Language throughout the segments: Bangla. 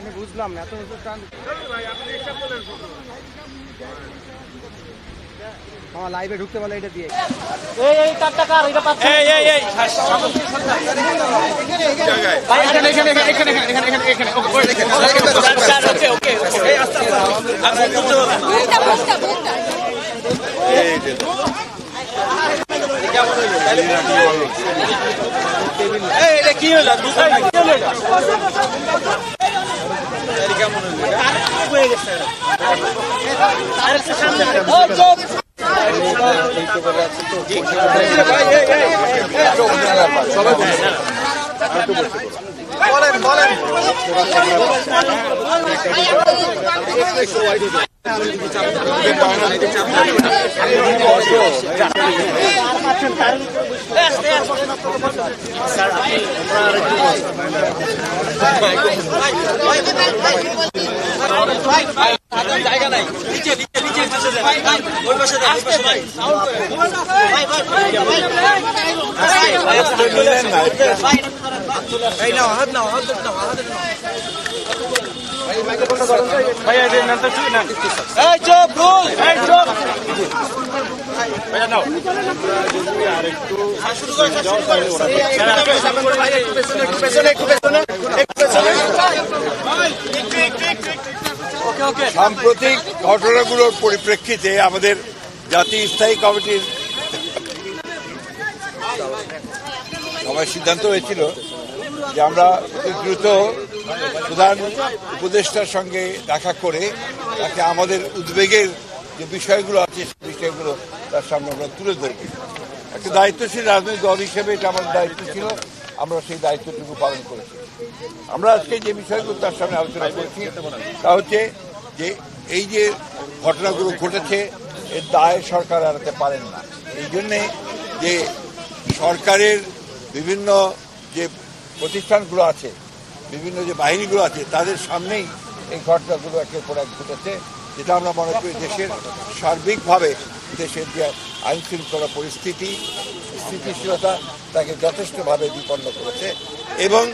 আমি বুঝলাম না এত বছর টান আমার লাইভে ঢুকতে বলে এটা দিয়ে এই এই তার টাকা এটা পাচ্ছে এই এই এই ভাই এখানে এখানে এখানে এখানে এখানে এখানে এখানে ওকে ওকে ওকে বুঝটা বুঝটা বুঝটা এই এটা কি হলো বুঝাই না কি হলো এটা জায়গা নাই নিচে নিচে নিচে পাশে দেন ওই পাশে দেন ওই পাশে দেন এই নাও হাত নাও হাত নাও হাত নাও ভাই এই নেন তো চুই নেন এই চুপ রুল এই চুপ ভাইয়া নাও শুরু করে শুরু করে একটু পেছনে একটু পেছনে একটু পেছনে একটু পেছনে একটু একটু একটু ওকে ওকে সাম্প্রতিক ঘটনাগুলোর পরিপ্রেক্ষিতে আমাদের জাতীয় স্থায়ী কমিটির সবাই সিদ্ধান্ত হয়েছিল যে আমরা অতি দ্রুত প্রধান উপদেষ্টার সঙ্গে দেখা করে তাকে আমাদের উদ্বেগের যে বিষয়গুলো আছে, সেই বিষয়গুলো তার সামনে আমরা তুলে ধরব। একটা দায়িত্বশীল রাজনৈতিক দল হিসেবে এটা আমাদের দায়িত্ব ছিল, আমরা সেই দায়িত্বটুকু পালন করেছি। আমরা আজকে যে বিষয়গুলো তার সামনে আলোচনা করছি, তা হচ্ছে যে এই যে ঘটনাগুলো ঘটেছে, এর দায় সরকার এড়াতে পারেন না। এই জন্যে যে সরকারের বিভিন্ন যে প্রতিষ্ঠানগুলো আছে বিভিন্ন যে বাহিনীগুলো আছে, তাদের সামনেই এই ঘটনাগুলো একের পর এক ঘটেছে, যেটা আমরা মনে করি দেশের সার্বিকভাবে দেশের যে আইন শৃঙ্খলা পরিস্থিতি, স্থিতিশীলতা, তাকে যথেষ্টভাবে বিপন্ন করেছে এবং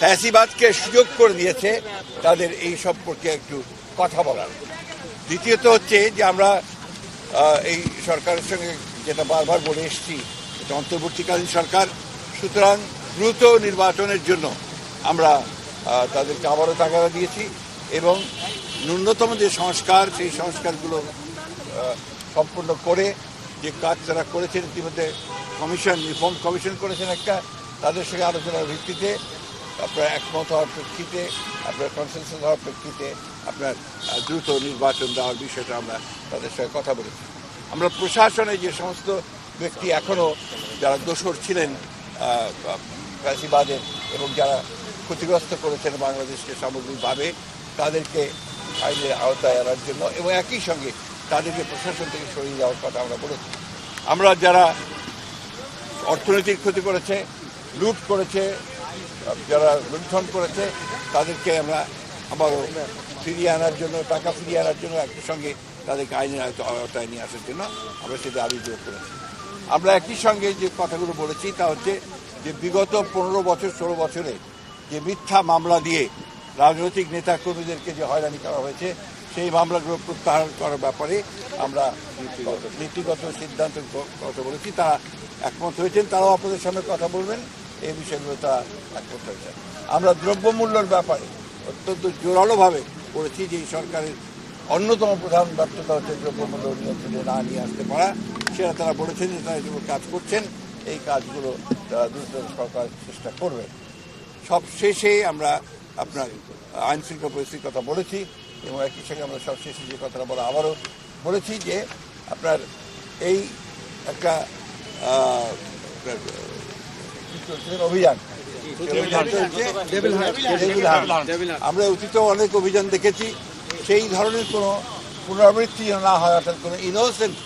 ফ্যাসিবাদকে সুযোগ করে দিয়েছে তাদের এই সম্পর্কে একটু কথা বলার। দ্বিতীয়ত হচ্ছে যে আমরা এই সরকারের সঙ্গে যেটা বারবার বলে এসেছি, এটা অন্তর্বর্তীকালীন সরকার, সুতরাং দ্রুত নির্বাচনের জন্য আমরা তাদেরকে আবারও তাগাদা দিয়েছি এবং ন্যূনতম যে সংস্কার, সেই সংস্কারগুলো সম্পূর্ণ করে যে কাজ তারা করেছেন, ইতিমধ্যে কমিশন রিফর্ম কমিশন করেছেন একটা, তাদের সঙ্গে আলোচনার ভিত্তিতে, আপনার একমত হওয়ার প্রেক্ষিতে, আপনার কনসেন্সাস হওয়ার প্রেক্ষিতে, আপনার দ্রুত নির্বাচন দেওয়ার বিষয়টা আমরা তাদের সঙ্গে কথা বলেছি। আমরা প্রশাসনে যে সমস্ত ব্যক্তি এখনও যারা দোষর ছিলেন ফ্যাসিবাদের এবং যারা ক্ষতিগ্রস্ত করেছেন বাংলাদেশকে সামগ্রিকভাবে তাদেরকে আইনের আওতায় আনার জন্য এবং একই সঙ্গে তাদেরকে প্রশাসন থেকে সরিয়ে যাওয়ার কথা আমরা বলেছি। আমরা যারা অর্থনৈতিক ক্ষতি করেছে, লুট করেছে, যারা লুণ্ঠন করেছে, তাদেরকে আমরা আবারও ফিরিয়ে আনার জন্য, টাকা ফিরিয়ে আনার জন্য একই সঙ্গে তাদেরকে আইনের আওতায় নিয়ে আসার জন্য আমরা সেটা আবির্ভূত করেছি। আমরা একই সঙ্গে যে কথাগুলো বলেছি তা হচ্ছে যে বিগত পনেরো বছর, ষোলো বছরে যে মিথ্যা মামলা দিয়ে রাজনৈতিক নেতা কর্মীদেরকে যে হয়রানি করা হয়েছে, সেই মামলাগুলো প্রত্যাহার করার ব্যাপারে আমরা নীতিগত সিদ্ধান্ত কথা বলেছি। তারা একমত হয়েছেন, তারাও আপনাদের সামনে কথা বলবেন। এই বিষয়গুলো তারা একমত হয়েছেন। আমরা দ্রব্যমূল্যের ব্যাপারে অত্যন্ত জোরালোভাবে বলেছি যে সরকারের অন্যতম প্রধান ব্যর্থতা হচ্ছে দ্রব্যমূল্য নিয়ন্ত্রণে না নিয়ে আসতে পারা। সেটা তারা বলেছেন যে তারা কাজ করছেন। এই কাজগুলো দ্রুত সরকার চেষ্টা করবে। সব শেষে আমরা আপনার আইন শৃঙ্খলা পরিস্থিতির কথা বলেছি এবং একই সঙ্গে আমরা সব শেষে যে কথাটা বলা আবারও বলেছি যে আপনার এই একটা অভিযান। আমরা অতীতেও অনেক অভিযান দেখেছি সেই ধরনের কোনো পুনরাবৃত্তি যেন না হয় অর্থাৎ কোনো ইনোসেন্ট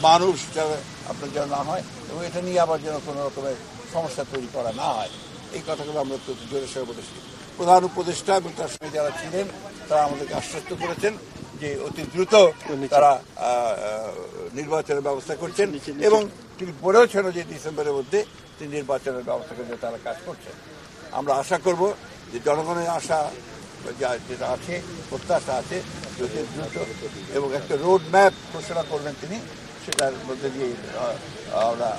মানুষ যারা আপনার যেন না হয় এবং এটা নিয়ে আবার যেন কোনো রকমের সমস্যা তৈরি করা না হয়। এই কথাগুলো আমরা তো জোরের সঙ্গে বলেছি প্রধান উপদেষ্টা এবং তার সঙ্গে যারা ছিলেন তারা আমাদেরকে আশ্বস্ত করেছেন যে অতি দ্রুত তারা নির্বাচনের ব্যবস্থা করছেন এবং তিনি বলেওছেন যে ডিসেম্বরের মধ্যে তিনি নির্বাচনের ব্যবস্থা করতে তারা কাজ করছেন। আমরা আশা করব যে জনগণের আশা যা যেটা আছে প্রত্যাশা আছে যত দ্রুত এবং একটা রোড ম্যাপ ঘোষণা করবেন তিনি সেটার মধ্যে দিয়ে আমরা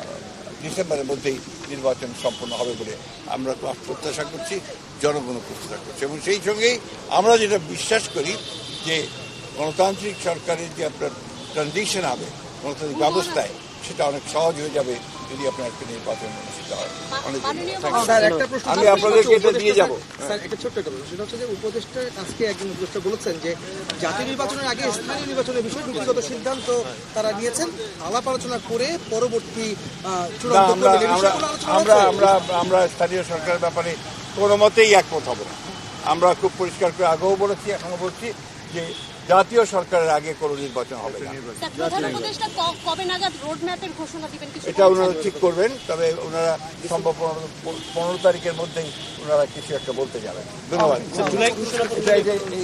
ডিসেম্বরের মধ্যেই নির্বাচন সম্পন্ন হবে বলে আমরা প্রত্যাশা করছি, জনগণও প্রত্যাশা করছে। এবং সেই সঙ্গেই আমরা যেটা বিশ্বাস করি যে গণতান্ত্রিক সরকারের যে আপনার ট্রানজিশন হবে, গণতান্ত্রিক ব্যবস্থায়, সেটা অনেক সহজ হয়ে যাবে যদি আপনার একটা নির্বাচন অনুষ্ঠিত হয়। অনেক স্যার একটা প্রশ্ন আমি আপনাদেরকে এটা দিয়ে যাব। স্যার একটা ছোট্ট একটা প্রশ্ন। সেটা হচ্ছে যে উপদেষ্টা আজকে একজন উপদেষ্টা বলেছেন যে জাতীয় নির্বাচনের আগে স্থানীয় নির্বাচনের বিষয়ে নীতিগত সিদ্ধান্ত তারা নিয়েছেন। আলাপ আলোচনা করে পরবর্তী চূড়ান্ত আমরা আমরা আমরা স্থানীয় সরকারের ব্যাপারে কোনো মতেই একমত হব না। আমরা খুব পরিষ্কার করে আগেও বলেছি এখনও বলছি যে জাতীয় সরকারের আগে কোনো নির্বাচন হবে না। এটা ওনারা ঠিক করবেন তবে ওনারা সম্ভব পনেরো- পনেরো তারিখের মধ্যেই ওনারা কিছু একটা বলতে যাবেন। ধন্যবাদ। যে-